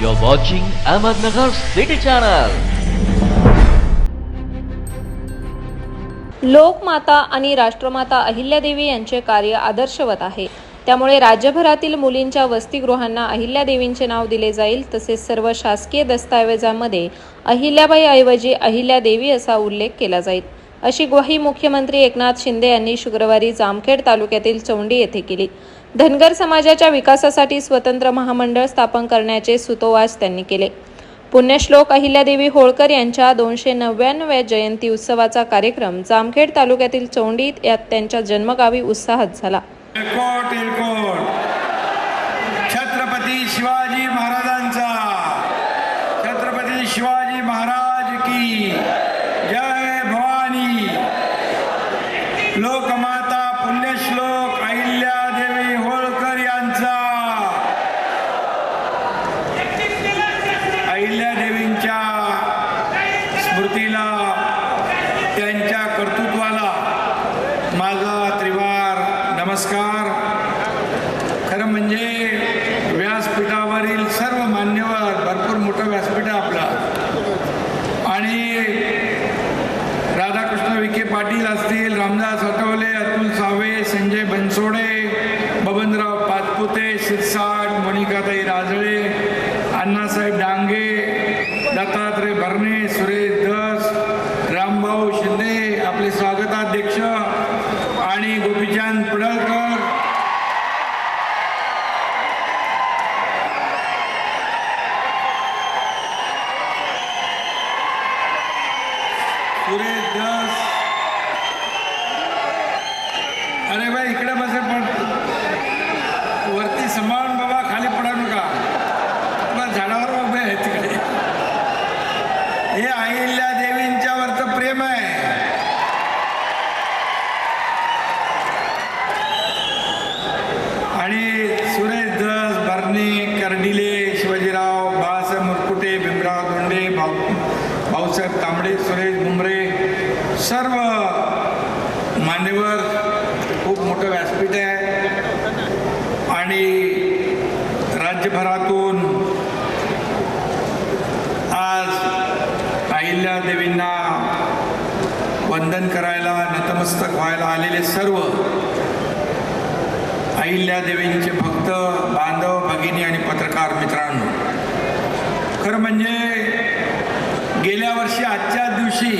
You're watching Ahmednagar City Channel. लोकमाता आणि राष्ट्रमाता अहिल्यादेवी यांचे कार्य आदर्शवत आहे. त्यामुळे राज्यभरातील मुलींच्या वसतिगृहांना अहिल्यादेवींचे नाव दिले जाईल तसेच सर्व शासकीय दस्तावेजांमध्ये अहिल्याबाईऐवजी अहिल्यादेवी असा उल्लेख केला जाईल. अशी ग्वाही मुख्यमंत्री एकनाथ शिंदे यांनी शुक्रवारी जामखेड तालुक्यातील चौंडी येथे केली. धनगर समाजाच्या विकासासाठी स्वतंत्र महामंडळ स्थापन करण्याचे सुतोवाच त्यांनी केले. पुण्यश्लोक अहिल्यादेवी होळकर यांच्या दोनशे नव्याण्णव्या जयंती उत्सवाचा कार्यक्रम जामखेड तालुक्यातील चोंडीत यात त्यांच्या जन्मगावी उत्साहात झाला छत्रपती शिवाजी महाराज की जय भवानी लोकमाता पुण्यश्लोक अहिल्या देवी होळकर यांचा अहिल्या देवींच्या स्मृतीला त्यांच्या कर्तृत्वाला माझा त्रिवार नमस्कार खरं म्हणजे व्यासपीठावरील सर्व मान्यवर भरपूर मोठं व्यासपीठ आहे आपलं आणि राधाकृष्ण विखे पाटील असतील रामदास आठवले अतुल सावे संजय बनसोडे सर्व अहिल्या देवींचे भक्त बांधव भगिनी आणि पत्रकार मित्रांनो खरं म्हणजे गेल्या वर्षी आजच्या दिवशी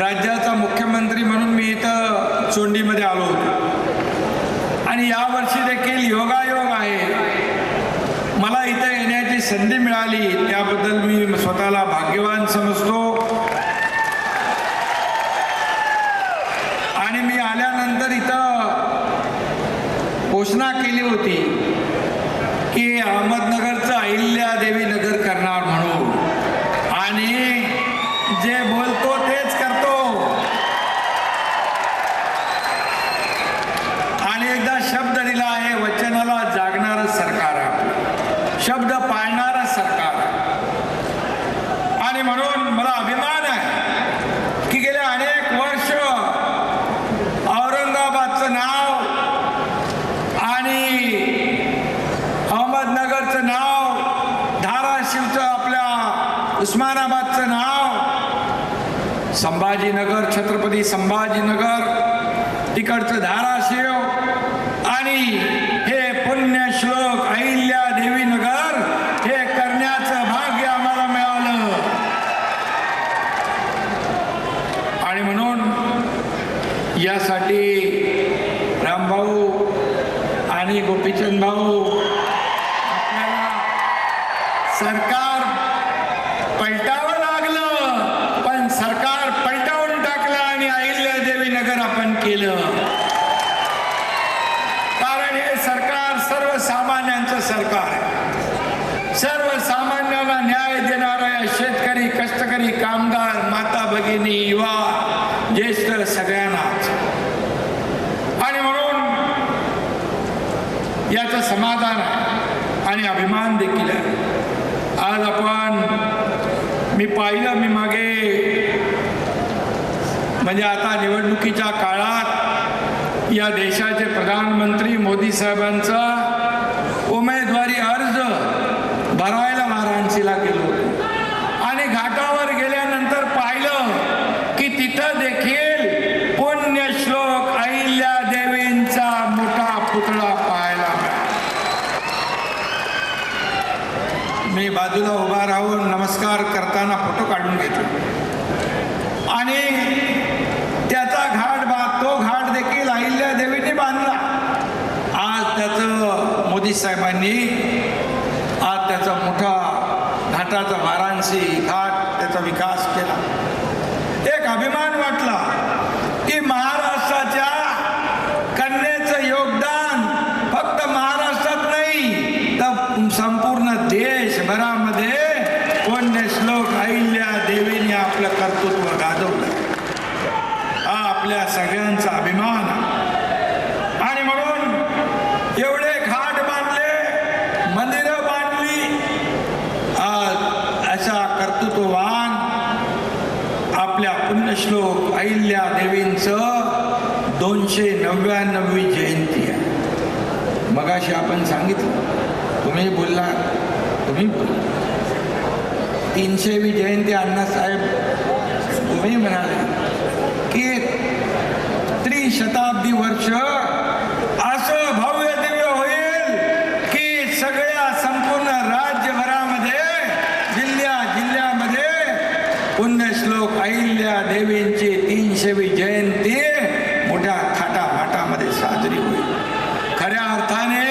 राज्याचा मुख्यमंत्री म्हणून मी इथं चोंडीमध्ये आलो होतो. आणि यावर्षी देखील योगायोग आहे. मला इथं येण्याची संधी मिळाली त्याबद्दल मी स्वतःला भाग्यवान समजतो आणि मी आल्यानंतर इथं घोषणा केली होती की अहमदनगरचं अहिल्या देवी नगर करणार म्हणून आणि जे बोलतो तेच करतो. आणि एकदा शब्द दिला आहे वचनाला जागणारं सरकार आहे आपलं. शब्द पाळणारं सरकार आहे. आणि म्हणून मला अभिमान आहे की गेले अनेक वर्ष औरंगाबादचं नाव आणि अहमदनगरचं नाव धाराशिवचं आपल्या उस्मानाबादचं नाव संभाजीनगर छत्रपती संभाजीनगर तिकडचं धाराशिव आणि हे पुण्यश्लोक अहिल्या देवी नगर हे करण्याचं भाग्य आम्हाला मिळालं आणि म्हणून यासाठी रामभाऊ आणि गोपीचंद भाऊ आपल्याला सरकार पलटावं लागलं पण सरकार पलटावून टाकलं आणि अहिल्यादेवी नगर आपण केलं कारण हे सरकार सर्वसामान्यांचं सरकार आहे सर्वसामान्यांना न्याय देणाऱ्या शेतकरी कष्टकरी कामगार माता भगिनी युवा ज्येष्ठ सगळ्यांनाच आणि म्हणून याचं समाधान आहे. आणि अभिमान देखील आहे. आज आपण मी पाहिलं मी मागे म्हणजे आता निवडणुकीच्या काळात या देशाचे प्रधानमंत्री मोदी साहेबांचा उमेदवारी अर्ज वाशीला गेलो होतो आणि घाटावर गेल्यानंतर पाहिलं की तिथं देखील पुण्यश्लोक अहिल्या देवींचा मोठा पुतळा पाहायला मिळाला मी बाजूला उभा राहून नमस्कार करताना फोटो काढून घेतला आणि त्याचा घाट बा तो घाट देखील अहिल्या देवीने बांधला. आज त्याचं मोदी साहेबांनी आज त्याचा मोठा घाटाचा वाराणसी घाट त्याचा विकास केला एक अभिमान वाटला की महाराष्ट्राच्या कन्याचं योगदान फक्त महाराष्ट्रात नाही तर संपूर्ण देशभरामध्ये पुण्य श्लोक अहिल्या देवीने आपलं कर्तृत्व गाजवलं हा आपल्या सगळ्यांचा अभिमान आहे. आणि म्हणून एवढे घाट बांधले मंदिरं बांधली आज अशा कर्तृत्ववान श्लोक अहिल्या देवींचं दोनशे नव्याण्णवी जयंती आहे. मगाशी आपण सांगितलं तुम्ही बोलला तुम्ही बोलला. तीनशेवी जयंती अण्णासाहेब तुम्ही म्हणाले की त्रिशताब्दी वर्ष असं भव्य दिव्य होईल की सगळ्या संपूर्ण राज्यभरामध्ये जिल्ह्या जिल्ह्यामध्ये पुण्यश्लोक अहिल्या देवींची तीनशेवी जयंती मोठ्या थाटामाटामध्ये साजरी होईल खऱ्या अर्थाने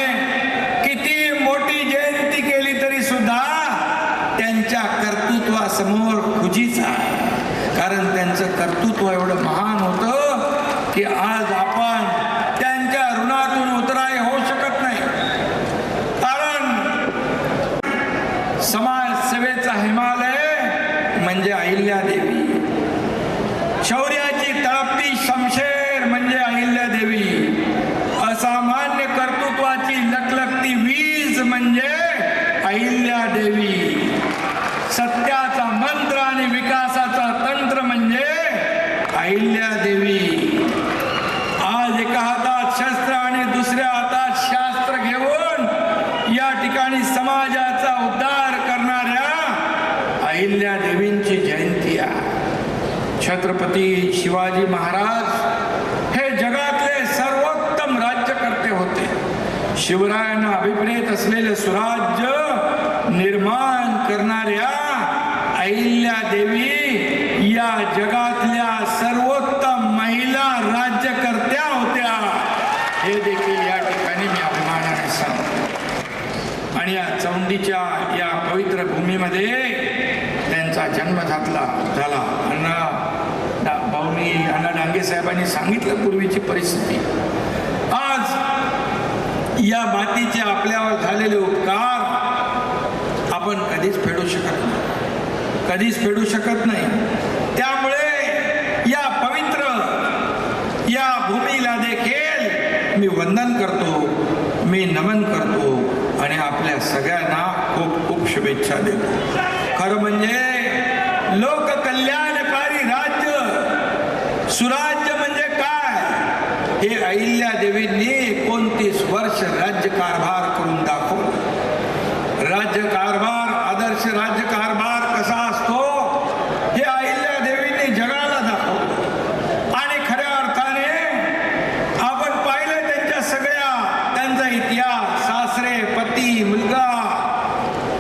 किती मोठी जयंती केली तरी सुद्धा त्यांच्या कर्तृत्वासमोर खुजीच आहे कारण त्यांचं कर्तृत्व एवढं महान होतं की आज आपण त्यांच्या ऋणातून उतराय होऊ शकत नाही कारण समाजसेवेचा हिमालय म्हणजे अहिल्या देवी शौर्याची तळपती शमशेर म्हणजे अहिल्या देवी असामान्य कर्तृत्वाची लखलखती वीज म्हणजे अहिल्या देवी सत्याचा मंत्र आणि विकासाचा तंत्र म्हणजे अहिल्या देवी. आज एका हातात शस्त्र आणि दुसऱ्या हातात शास्त्र घेऊन या ठिकाणी समाजाचा उद्धार करणाऱ्या अहिल्या देवींची जयंती आहे. छत्रपती शिवाजी महाराज हे जगातले सर्वोत्तम राज्यकर्ते होते. शिवरायांना अभिप्रेत असलेले सुराज्य निर्माण करणाऱ्या अहिल्या देवी या जगात सर्वोत्तम महिला राज्यकर्त्या होत्या हे देखील या ठिकाणी मी अभिमानाने सांगतो आणि या चौंडीच्या या पवित्र भूमीमध्ये त्यांचा जन्म झाला झाला. अण्णा डा भाऊनी अण्णा डांगे साहेबांनी सांगितलं पूर्वीची परिस्थिती. आज या मातीचे आपल्यावर झालेले उपकार आपण कधीच फेडू शकत नाही. कधीच फेडू शकत नाही त्यामुळे या पवित्र या भूमीला देखील मी वंदन करतो मी नमन करतो आणि आपल्या सगळ्यांना खूप खूप शुभेच्छा देतो. खरं म्हणजे लोककल्याणकारी राज्य सुराज्य म्हणजे काय? हे अहिल्या देवींनी एकोणतीस वर्ष राज्य कारभार करून दाखवलं. राज्य कारभार आदर्श राज्य कारभार कसा असतो हे अहिल्या देवींनी जगाला दाखवलं आणि खऱ्या अर्थाने आपण पाहिलं त्यांच्या सगळ्या त्यांचा इतिहास सासरे पती मुलगा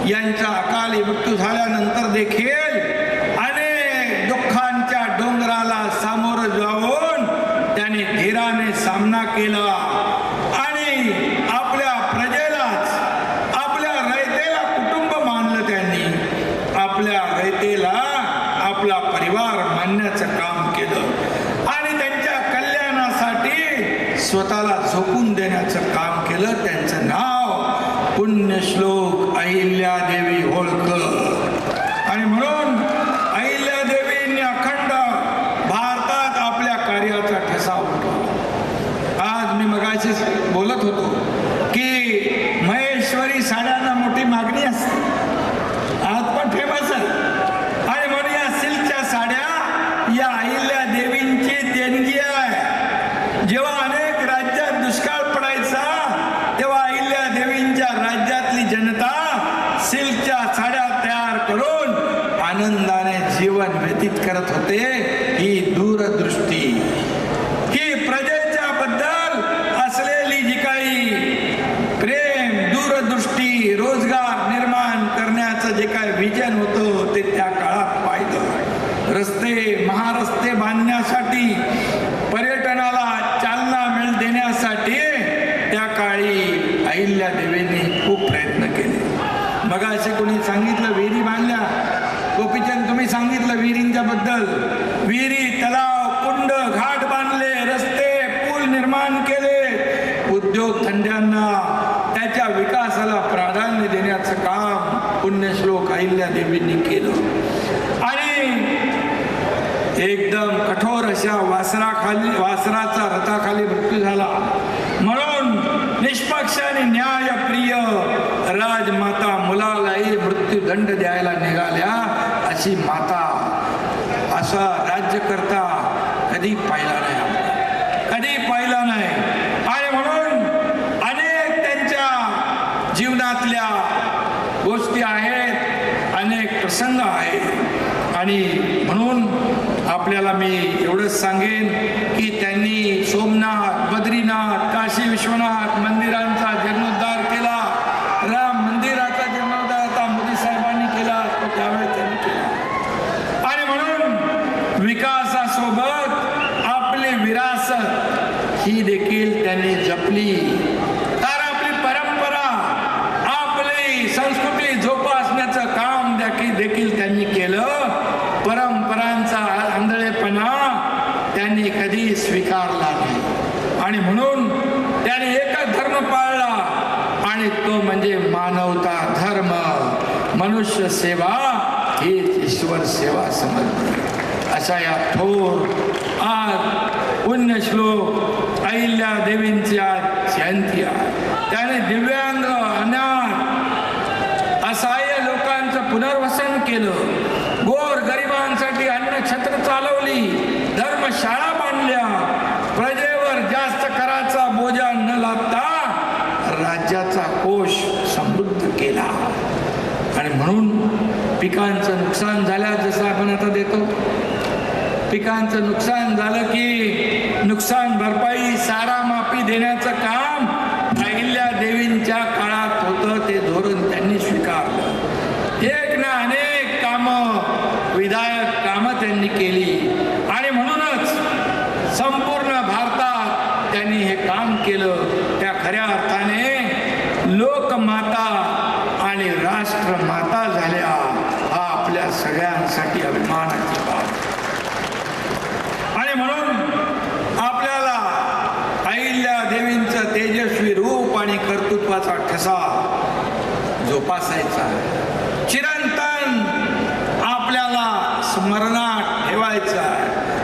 यांचा अकाली मृत्यू झाल्यानंतर देखील अनेक दुःखांच्या डोंगराला सामोरं जाऊन त्याने धीराने सामना केला आणि आपल्या प्रजेलाच आपल्या रयतेला कुटुंब मानलं त्यांनी आपल्या रयतेला आपला मानण्याचं काम केलं. आणि त्यांच्या कल्याणासाठी स्वतःला झोकून देण्याचं काम केलं. त्यांचं नाव पुण्यश्लोक अहिल्या देवी होळकर. सिल्कच्या साड्या तयार करून आनंदाने जीवन व्यतीत करत होते. ही दूरदृष्टी उद्योगधंद्यांना उद्योग त्याच्या विकासाला प्राधान्य देण्याचं काम पुण्यश्लोक अहिल्या देवींनी केलं. आणि एकदम कठोर अशा वासराखाली वासराचा रथाखाली मृत्यू झाला. म्हणून निष्पक्ष आणि न्यायप्रिय राजमाता मुलालाही मृत्यूदंड द्यायला निघाल्या अशी माता असा राज्यकर्ता कधी पाहिला नाही आपण. कधी पाहिला नाही आणि म्हणून अनेक त्यांच्या जीवनातल्या गोष्टी आहेत अनेक प्रसंग आहेत आणि म्हणून आपल्याला मी एवढंच सांगेन की त्यांनी सोमनाथ बद्रीनाथ काशी विश्वनाथ मंदिरांचा जीर्णोद्धार केला राम मंदिराचा जीर्णोद्धार आता मोदी साहेबांनी केला तो त्यावेळेस त्यांनी केला आणि म्हणून विकासासोबत आपली विरासत ही देखील त्यांनी जपली तर आपली परंपरा आपली संस्कृती जोपासण्याचं काम देखील देखील त्यांनी केलं परंपरांचा आंधळेपणा त्यांनी कधी स्वीकारला नाही आणि म्हणून त्यांनी एकच धर्म पाळला आणि तो म्हणजे मानवता धर्म मनुष्य सेवा ही ईश्वर सेवा समजली अशा या थोर आज पुण्यश्लोक अहिल्या देवींची आज जयंती आहे. त्याने दिव्यांग अनाथ असहाय्य लोकांचं पुनर्वसन केलं. गोर गरिबांसाठी अन्न छत्र चालवली. धर्मशाळा पिकांचं नुकसान झालं जसं आपण आता देतो. पिकांचं नुकसान झालं की नुकसान भरपाई सारा माफी देण्याचं काम अहिल्या देवींच्या काळात होतं ते धोरण त्यांनी स्वीकारलं एक ना अनेक कामं विधायक कामं त्यांनी केली आणि म्हणूनच संपूर्ण भारतात त्यांनी हे काम केलं त्या खऱ्या अर्थाने लोकमाता आणि राष्ट्रमाता झाल्या हा आपल्या सगळ्यांसाठी अभिमानाची बाब आणि म्हणून आपल्याला अहिल्या देवींचं तेजस्वी रूप आणि कर्तृत्वाचा ठसा जोपासायचा. चिरंतन आपल्याला स्मरणात ठेवायचा.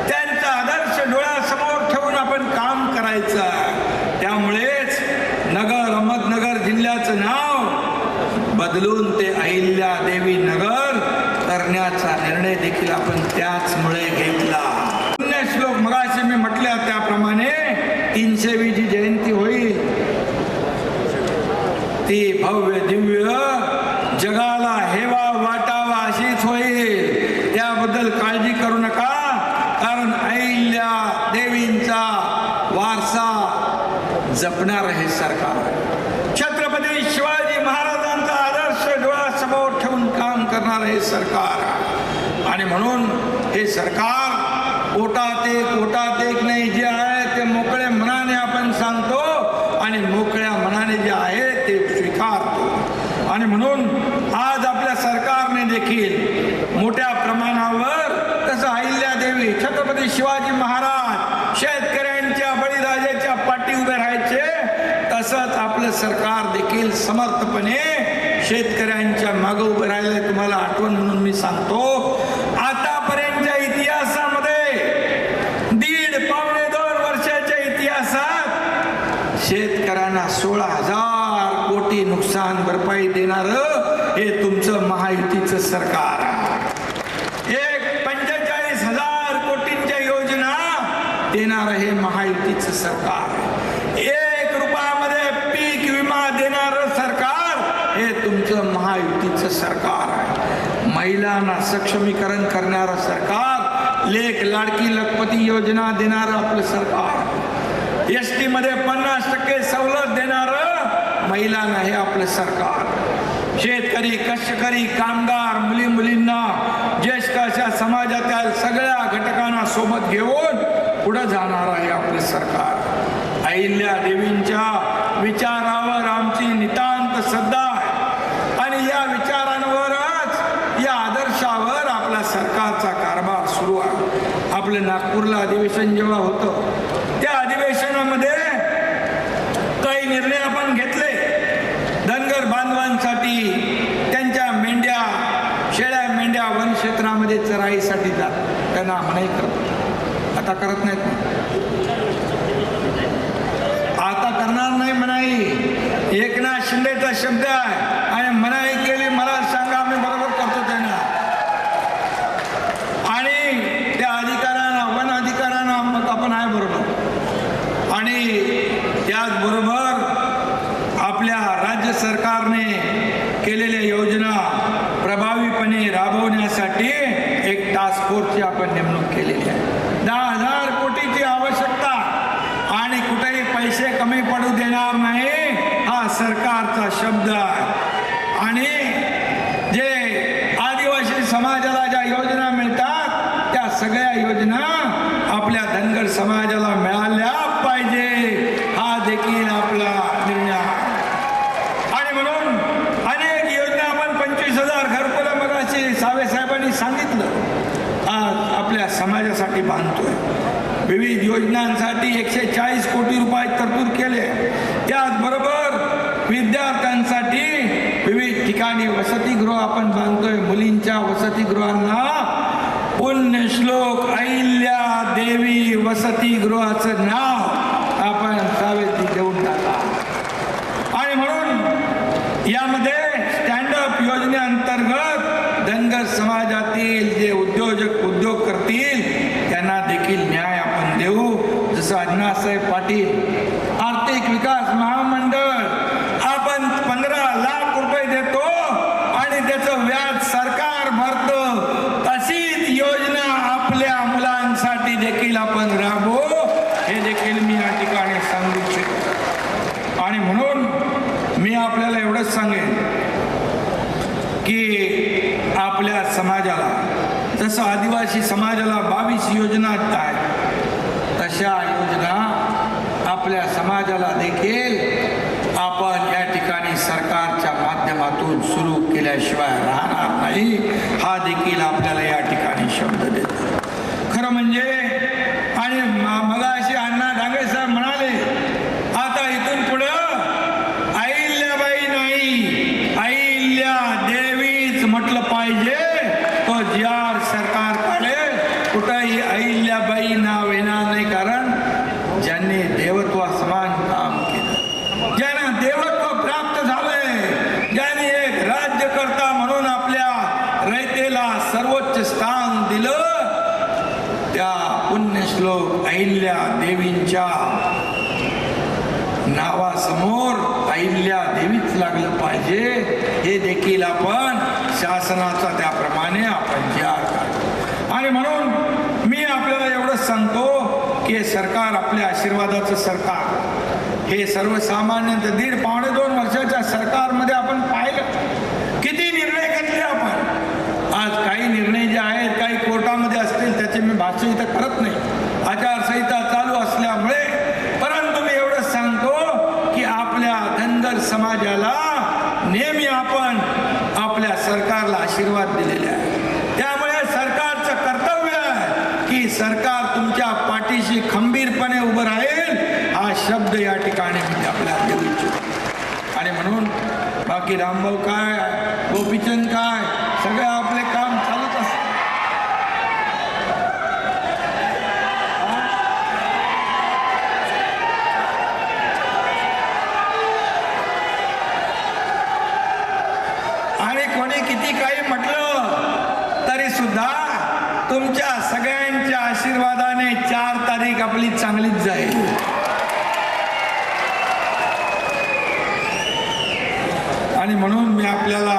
त्यांचा आदर्श डोळ्यासमोर ठेवून आपण काम करायचं. त्यामुळेच नगर अहमदनगर जिल्ह्याचं नाव बदलून ते अहिल्या देवी नगर करण्याचा निर्णय देखील आपण त्याचमुळे घेतला. पुण्यश्लोक मगाशी मी म्हटल्या त्याप्रमाणे तीनशेवी जी जयंती होईल ती भव्य दिव्य जगाला हेवा वाटावा अशीच होईल त्याबद्दल काळजी करू नका कारण अहिल्या देवींचा वारसा जपणार हे सरकार छत्रपती शिवाजी महाराजांचा आदर्श डोळ्यासमोर ठेवून काम करणारं हे सरकार. आणि म्हणून हे सरकार कोटा एक कोटा एक नाही जे आहे ते मोकळे मनाने आपण सांगतो आणि मोकळ्या मनाने जे आहे ते स्वीकारतो आणि म्हणून आज आपल्या सरकारने देखील मोठ्या प्रमाणावर तसं अहिल्या देवी छत्रपती शिवाजी महाराज शेतकऱ्यांच्या बळीराजाच्या पाठी उभे राहायचे तसंच आपलं सरकार देखील समर्थपणे शेतकऱ्यांच्या मागं उभं राहिलं तुम्हाला आठवण म्हणून मी सांगतो आतापर्यंतच्या इतिहासामध्ये दीड पावणे दोन वर्षाच्या इतिहासात शेतकऱ्यांना सोळा हजार कोटी नुकसान भरपाई देणार हे तुमचं महायुतीचं सरकार. एक पंचेचाळीस हजार कोटींच्या योजना देणार हे महायुतीचं सरकार. एक रुपयामध्ये पीक विमा देणारं सरकार हे तुमचं महायुतीचं सरकार आहे. महिलांना सक्षमीकरण करणारं सरकार लेख लाडकी लखपती योजना देणारं आपलं सरकार. एसमध्ये पण महिला नाही आपलं सरकार. शेतकरी कष्टकरी कामगार मुली मुलींना ज्येष्ठ अशा समाजातील सगळ्या घटकांना सोबत घेऊन पुढे जाणार आहे आपलं सरकार. अहिल्या देवींच्या विचारावर आमची नितांत श्रद्धा आहे. आणि या विचारांवरच या आदर्शावर आपला सरकारचा कारभार सुरू आहे. आपलं नागपूरला अधिवेशन जेव्हा होतं त्या अधिवेशनामध्ये काही निर्णय आपण घेतले धनगर चरण्यासाठी त्यांच्या मेंढ्या शेळ्या मेंढ्या वन क्षेत्रामध्ये चराईसाठी जात त्यांना मनाई करत आता करत नाहीत आता करणार नाही मनाई एकनाथ शिंदेचा शब्द आहे आणि मनाई केली मला सांगा आम्ही बरोबर करतो त्यांना आणि त्या अधिकाऱ्यांना वन अधिकाऱ्यांना मग आपण आहे बरोबर आणि त्याचबरोबर आपल्या राज्य सरकारने केलेल्या योजना प्रभावीपणे राबवण्यासाठी एक टास्क फोर्सची आपण नेमणूक केलेली आहे दहा हजार कोटीची आवश्यकता आणि कुठेही पैसे कमी पडू देणार नाही हा सरकारचा शब्द आहे आणि जे आदिवासी समाजाला ज्या योजना मिळतात त्या सगळ्या योजना आपल्या धनगर समाजाला मिळाल्या पाहिजे हा देखील आपला निर्णय आणि म्हणून अनेक योजना आपण पंचवीस हजार घरकुला मग सावेसाहेबांनी सांगितलं. आज आपल्या समाजासाठी बांधतोय. विविध योजनांसाठी एकशे चाळीस कोटी रुपये तरतूद केले. त्याचबरोबर विद्यार्थ्यांसाठी विविध ठिकाणी वसतिगृह आपण बांधतोय. मुलींच्या वसतिगृहांना पुण्यश्लोक अहिल्या देवी वसतिगृहाचं नाव आपण सावेती देऊन टाका आणि म्हणून यामध्ये स्टँडअप योजनेअंतर्गत धनगर समाजातील जे उद्योजक उद्योग करतील त्यांना देखील न्याय आपण देऊ. जसं अण्णासाहेब पाटील आर्थिक विकास महामंडळ आपण पंधरा लाख रुपये देतो आणि त्याचं व्याज सरकार भरतं तशीच योजना आपल्या मुलांसाठी देखील आपण राबवू हे देखील मी या ठिकाणी सांगू इच्छितो आणि म्हणून मी आपल्याला एवढंच सांगेन की आपल्या समाजाला. जसं आदिवासी समाजाला बावीस योजना आहेत तशा योजना आपल्या समाजाला देखील आपण या ठिकाणी सरकारच्या माध्यमातून सुरू केल्याशिवाय राहणार नाही. हा देखील आपल्याला या ठिकाणी शब्द देतो खरं म्हणजे आणि मला अशी अण्णा डांगे साहेब म्हणाले आता इथून पुढं अहिल्याबाई नाही अहिल्या देवीच म्हटलं पाहिजे तो जी आर सरकारकडे कुठंही अहिल्याबाई नाव येणार नाही कारण ज्यांनी देवत्व समान काम केलं ज्यांना देवत्व प्राप्त झालंय ज्यांनी एक राज्यकर्ता म्हणून आपल्या रयतेला सर्वोच्च स्थान दिलं त्या पुण्यश्लोक अहिल्या देवींच्या समोर अहिल्या देवीच लागलं पाहिजे. हे देखील आपण शासनाचा त्याप्रमाणे आपण विचार करतो आणि म्हणून मी आपल्याला एवढंच सांगतो की सरकार आपल्या आशीर्वादाचं सरकार. हे सर्वसामान्य दीड पावणे दोन वर्षाच्या सरकारमध्ये आपण पाहिलं किती निर्णय घेतले आपण आज काही निर्णय जे आहेत काही कोर्टामध्ये असतील त्याचे मी भाष्य इथं करत नाही आचारसंहिता चालू असल्यामुळे परंतु मी एवढंच सांगतो की आपल्या धनगर समाजाला नेहमी आपण आपल्या सरकारला आशीर्वाद दिलेले आहे त्यामुळे सरकारचं कर्तव्य आहे की सरकार तुमच्या पाठीशी खंबीरपणे उभं राहील हा शब्द या ठिकाणी मी आपल्याला देऊ इच्छितो. आणि म्हणून बाकी रामभाऊ काय गोपीचंद काय सगळं आपले काम चालूच असत आणि कोणी किती काही म्हटलं तरी सुद्धा तुमच्या सगळ्या आशीर्वादाने चार तारीख आपली चांगलीच जाईल. आणि म्हणून मी आपल्याला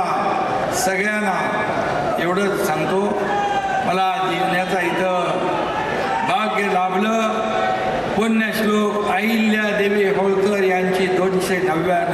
सगळ्यांना एवढंच सांगतो मला जीवनाचा इथं भाग्य लाभलं. पुण्यश्लोक अहिल्या देवी होळकर यांची दोनशे नव्याण्णव